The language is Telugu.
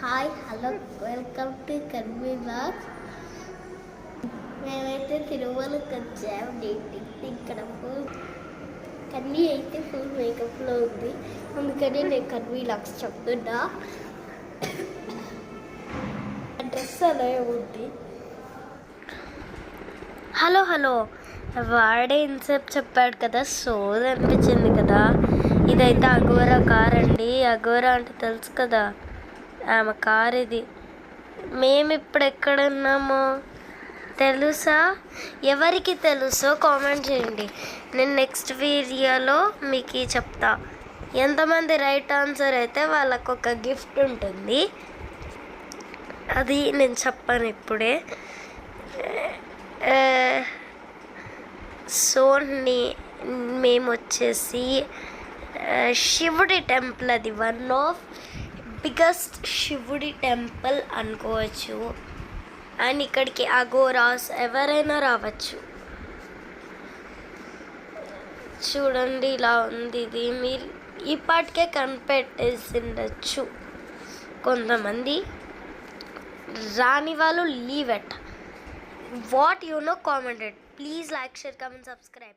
Hi hello welcome to Kanvi blog మేమైతే తిరుమలకి వచ్చాము. డేటింగ్ ఇక్కడ ఫుల్ కన్నీ అయితే ఫుల్ మేకప్లో ఉంది. అందుకని నేను కన్వీ బ్లాగ్స్ చెప్తున్నా. డ్రెస్ అలా ఉంది. Hello hello. వాడే ఇన్సేప్ చెప్పాడు కదా సోది అనిపించింది కదా. ఇదైతే అగోరా కార్ అండి. అగోరా అంటే తెలుసు కదా. ఆమె కారు ఇది మేము ఇప్పుడు ఎక్కడ ఉన్నామో తెలుసా? ఎవరికి తెలుసో కామెంట్ చేయండి. నేను నెక్స్ట్ వీడియోలో మీకు చెప్తా. ఎంతమంది రైట్ ఆన్సర్ అయితే వాళ్ళకు ఒక గిఫ్ట్ ఉంటుంది. అది నేను చెప్పాను ఇప్పుడే. సోని సో మేము వచ్చేసి శివుడి టెంపుల్ అది వన్ ఆఫ్ బిగ్గెస్ట్ శివుడి టెంపుల్ అనుకోవచ్చు. అండ్ ఇక్కడికి అగోరాస్ ఎవరైనా రావచ్చు. చూడండి ఇలా ఉంది ఇది. మీరు ఈ పాటికే కనిపెట్టేసిండొచ్చు. కొంతమంది రాని వాళ్ళు leave at what you know commented please like share comment subscribe